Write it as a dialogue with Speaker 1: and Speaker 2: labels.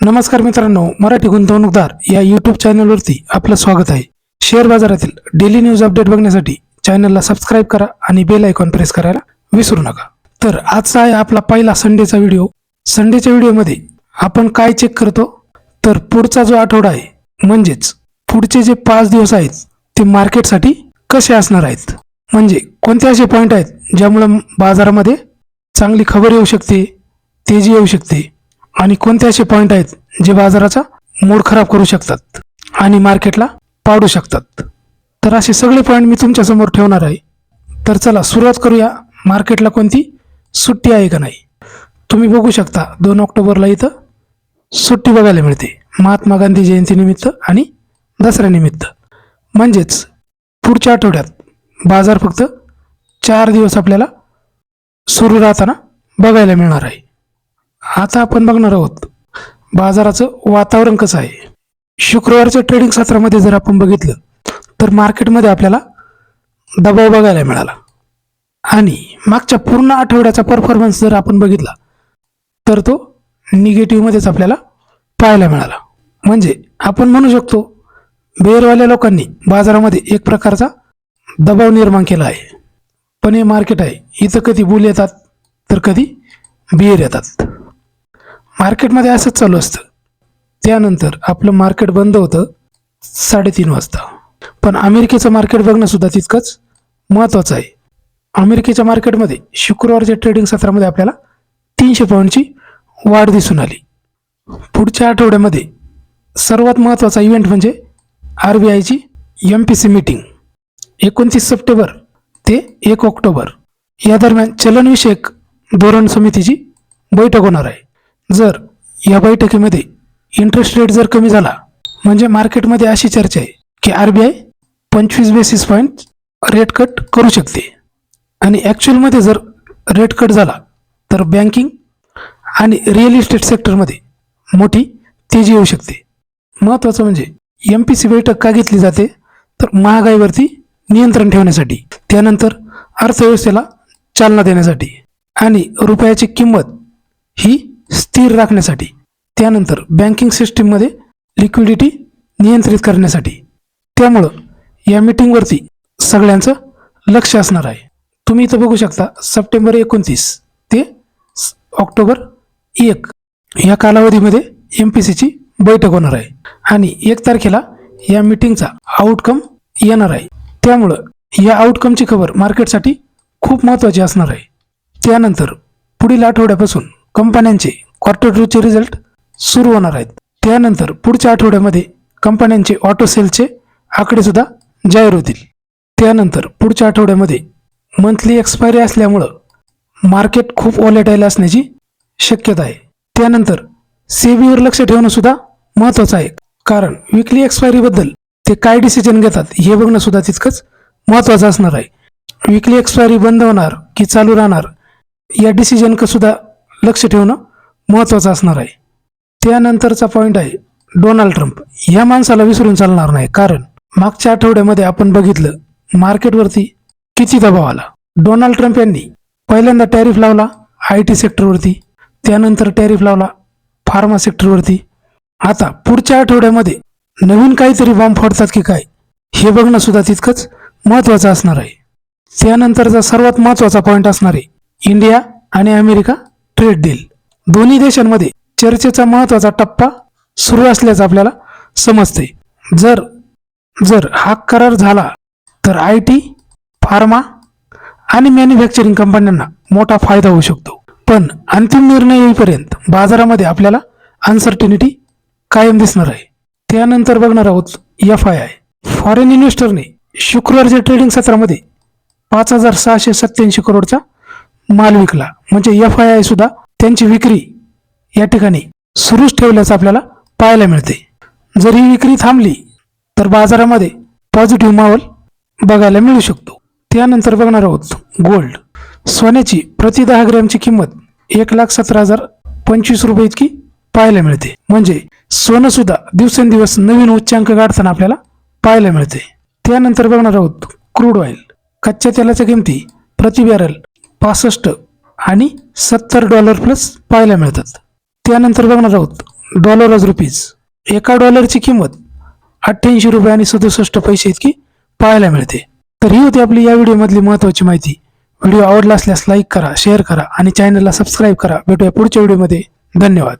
Speaker 1: नमस्कार मित्रांनो मराठी गुंतवणूकदार या यूट्यूब चॅनलवरती आपलं स्वागत आहे. शेअर बाजारातील डेली न्यूज अपडेट बघण्यासाठी चॅनलला सबस्क्राईब करा आणि बेल आयकॉन प्रेस करायला विसरू नका. तर आजचा आहे आपला पहिला संडेचा व्हिडिओ संडेच्या व्हिडिओमध्ये आपण काय चेक करतो? तर पुढचा जो आठवडा आहे म्हणजेच पुढचे जे पाच दिवस आहेत ते मार्केटसाठी कसे असणार आहेत? म्हणजे कोणते असे पॉईंट आहेत ज्यामुळं बाजारामध्ये चांगली खबर येऊ शकते तेजी येऊ शकते? आणि कोणते असे पॉईंट आहेत जे बाजाराचा मूड खराब करू शकतात आणि मार्केटला पाडू शकतात? तर असे सगळे पॉईंट मी तुमच्यासमोर ठेवणार आहे. तर चला सुरुवात करूया. मार्केटला कोणती सुट्टी आहे का नाही? तुम्ही बघू शकता दोन ऑक्टोबरला इथं सुट्टी बघायला मिळते. महात्मा गांधी जयंतीनिमित्त आणि दसऱ्यानिमित्त म्हणजेच पुढच्या आठवड्यात बाजार फक्त चार दिवस आपल्याला सुरू राहताना बघायला मिळणार आहे. आता आपण बघणार आहोत बाजाराचं वातावरण कसं आहे? शुक्रवारच्या ट्रेडिंग सत्रामध्ये जर आपण बघितलं तर मार्केटमध्ये आपल्याला दबाव बघायला मिळाला. आणि मागच्या पूर्ण आठवड्याचा परफॉर्मन्स जर आपण बघितला तर तो निगेटिव्हमध्येच आपल्याला पाहायला मिळाला. म्हणजे आपण म्हणू शकतो बेरवाल्या लोकांनी बाजारामध्ये एक प्रकारचा दबाव निर्माण केला आहे. पण हे मार्केट आहे इथं कधी बुल येतात तर कधी बियर येतात. मार्केटमध्ये असंच चालू असतं. त्यानंतर आपलं मार्केट बंद होतं साडेतीन वाजता. पण अमेरिकेचं मार्केट बघणं सुद्धा तितकंच महत्त्वाचं आहे. अमेरिकेच्या मार्केटमध्ये शुक्रवारच्या ट्रेडिंग सत्रामध्ये आपल्याला तीनशे पॉईंटची वाढ दिसून आली. पुढच्या आठवड्यामध्ये सर्वात महत्त्वाचा इव्हेंट म्हणजे आर बी आयची एम पी सी मीटिंग एकोणतीस सप्टेंबर ते एक ऑक्टोबर. या दरम्यान चलनविषयक धोरण समितीची बैठक होणार आहे. जर या बैठकीमध्ये इंटरेस्ट रेट जर कमी झाला म्हणजे मार्केटमध्ये अशी चर्चा आहे की आर बी आय पंचवीस बेसिस पॉईंट रेट कट करू शकते. आणि ॲक्च्युअलमध्ये जर रेट कट झाला तर बँकिंग आणि रिअल इस्टेट सेक्टरमध्ये मोठी तेजी येऊ शकते. महत्त्वाचं म्हणजे एम पी सी बैठक का घेतली जाते? तर महागाईवरती नियंत्रण ठेवण्यासाठी त्यानंतर अर्थव्यवस्थेला चालना देण्यासाठी. आणि रुपयाची किंमत ही स्थिर राखण्यासाठी त्यानंतर बँकिंग सिस्टीममध्ये लिक्विडिटी नियंत्रित करण्यासाठी. त्यामुळं या मीटिंगवरती सगळ्यांचं लक्ष असणार आहे. तुम्ही इथं बघू शकता सप्टेंबर एकोणतीस ते ऑक्टोबर एक या कालावधीमध्ये एम पी सीची बैठक होणार आहे आणि एक तारखेला या मीटिंगचा आउटकम येणार आहे. त्यामुळं या आउटकमची खबर मार्केटसाठी खूप महत्त्वाची असणार आहे. त्यानंतर पुढील आठवड्यापासून कंपन्यांचे क्वार्टर टूचे रिझल्ट सुरू होणार आहेत. त्यानंतर पुढच्या आठवड्यामध्ये कंपन्यांचे ऑटो सेलचे आकडेसुद्धा जाहीर होतील. त्यानंतर पुढच्या आठवड्यामध्ये मंथली एक्सपायरी असल्यामुळं मार्केट खूप वॉलेटाईल असण्याची शक्यता आहे. त्यानंतर सेबीवर लक्ष ठेवणं सुद्धा महत्त्वाचं आहे. कारण विकली एक्सपायरीबद्दल ते काय डिसिजन घेतात हे बघणं सुद्धा तितकंच महत्त्वाचं असणार आहे. विकली एक्सपायरी बंद होणार की चालू राहणार या डिसिजनकडे सुद्धा लक्ष ठेवणं महत्त्वाचं असणार आहे. त्यानंतरचा पॉईंट आहे डोनाल्ड ट्रम्प या माणसाला विसरून चालणार नाही कारण मागच्या आठवड्यामध्ये आपण बघितलं मार्केटवरती किती दबाव आला. डोनाल्ड ट्रम्प यांनी पहिल्यांदा टॅरिफ लावला आय टी सेक्टरवरती त्यानंतर टॅरिफ लावला फार्मा सेक्टरवरती आता पुढच्या आठवड्यामध्ये नवीन काहीतरी बॉम्ब फोडतात की काय हे बघणं सुद्धा तितकंच महत्त्वाचं असणार आहे. त्यानंतरचा सर्वात महत्त्वाचा पॉईंट असणार आहे इंडिया आणि अमेरिका ट्रेड डील दोन्ही देशांमध्ये चर्चेचा महत्त्वाचा टप्पा सुरू असल्याचं आपल्याला समजते. जर जर हा करार झाला तर आय टी फार्मा आणि मॅन्युफॅक्चरिंग कंपन्यांना मोठा फायदा होऊ शकतो. पण अंतिम निर्णय येईपर्यंत बाजारामध्ये आपल्याला अनसर्टिनिटी कायम दिसणार आहे. त्यानंतर बघणार आहोत एफ आय आय. फॉरेन इन्व्हेस्टरने शुक्रवारच्या ट्रेडिंग सत्रामध्ये पाच हजार सहाशे सत्याऐंशी करोडचा माल विकला. म्हणजे एफ आय आय सुद्धा त्यांची विक्री या ठिकाणी सुरूच ठेवल्याचं आपल्याला पाहायला मिळते. जर ही विक्री थांबली तर बाजारामध्ये पॉझिटिव्ह माहोल बघायला मिळू शकतो. त्यानंतर बघणार आहोत गोल्ड सोन्याची प्रति दहा ग्रॅमची किंमत एक लाख सतरा हजार पंचवीस रुपये इतकी पाहायला मिळते. म्हणजे सोनं सुद्धा दिवसेंदिवस नवीन उच्चांक गाठताना आपल्याला पाहायला मिळते. त्यानंतर बघणार आहोत क्रूड ऑइल कच्च्या तेलाच्या किमती प्रति बॅरल पासष्ट आणि सत्तर डॉलर प्लस पाहायला मिळतात. त्यानंतर बघणार आहोत आज रुपीज एका डॉलरची किंमत अठ्ठ्याऐंशी रुपये आणि सदुसष्ट पैसे इतकी पाहायला मिळते. तर ही होती आपली या व्हिडिओमधली महत्त्वाची माहिती. व्हिडिओ आवडला असल्यास लाईक करा शेअर करा आणि चॅनलला सबस्क्राईब करा. भेटूया पुढच्या व्हिडिओमध्ये धन्यवाद.